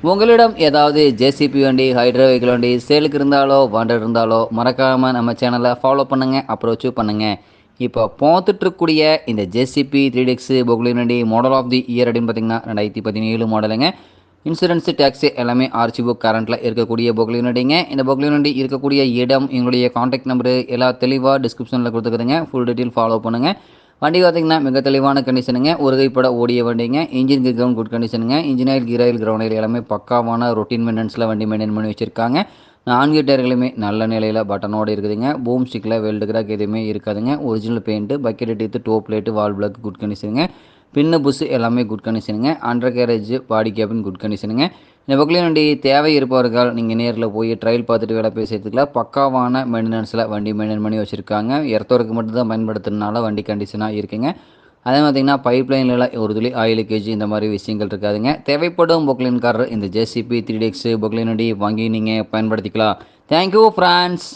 உங்களிடம் ஏதாவது ஜேசிபி வண்டி ஹைட்ரோ வெஹிக்கிள் வண்டி சேலுக்கு இருந்தாலோ வாண்டட் இருந்தாலோ மறக்காமல் நம்ம சேனலை ஃபாலோ பண்ணுங்கள் அப்ரோச்சும் பண்ணுங்கள் இப்போ பார்த்துட்ருக்கூடிய இந்த ஜேசிபி த்ரீ டெக்ஸு பொக்லின் வண்டி மாடல் ஆஃப் தி இயர் அப்படின்னு பார்த்தீங்கன்னா ரெண்டாயிரத்தி பதினேழு மாடலுங்க இன்சூரன்ஸு டேக்ஸு எல்லாமே ஆர்சி புக் கரண்ட்டில் இருக்கக்கூடிய பொக்லின் வண்டிங்க. இந்த பொக்லின் வண்டி இருக்கக்கூடிய இடம் எங்களுடைய காண்டாக்ட் நம்பரு எல்லா தெளிவாக டிஸ்கிரிப்ஷனில் கொடுத்துக்குதுங்க ஃபுல் டீட்டெயில் ஃபாலோ பண்ணுங்கள் வண்டி பார்த்தீங்கன்னா மிக தெளிவான கண்டிஷனுங்க ஒரு கைப்பட ஓடிய வண்டிங்க. Engine ground good கண்டிஷனுங்க engine oil gear oil ground oil எல்லாமே பக்காவான ரொட்டீன் மெயின்டெனன்ஸில் வண்டி மெயின்டைன் பண்ணி வச்சுருக்காங்க. நான்கு டயர்களுமே நல்ல நிலையில் பட்டனோடு இருக்குதுங்க. பூம் ஸ்டிக்கில் வெல்டு கிராக் எதுவுமே இருக்காதுங்க. ஒரிஜினல் பெயிண்ட்டு பக்கெட் டீத்து டோப் பிளேட்டு வால் பிளாக் குட் கண்டிஷனுங்க பின்னு புஸ் எல்லாமே குட் கண்டிஷனுங்க undercarriage body cabin good கண்டிஷனுங்க இந்த பக்கம் வண்டி தேவை இருப்பவர்கள் நீங்கள் நேரில் போய் ட்ரையல் பார்த்துட்டு வேலை பேசுறதுக்குலாம் பக்காவான மெயின்டெனன்ஸில் வண்டி மெயின்டைன் பண்ணி வச்சுருக்காங்க. இரத்தவருக்கு மட்டும்தான் பயன்படுத்துறதுனால வண்டி கண்டிஷனாக இருக்குங்க. அதே பார்த்தீங்கன்னா பைப் லைன்லலாம் ஒரு துளி ஆயில் கேஜி இந்த மாதிரி விஷயங்கள் இருக்காதுங்க. தேவைப்படும் பொக்லின்காரர் இந்த ஜேசிபி த்ரீ டெக்ஸு பொக்லின் வண்டி வாங்கி நீங்கள் பயன்படுத்திக்கலாம். Thank you France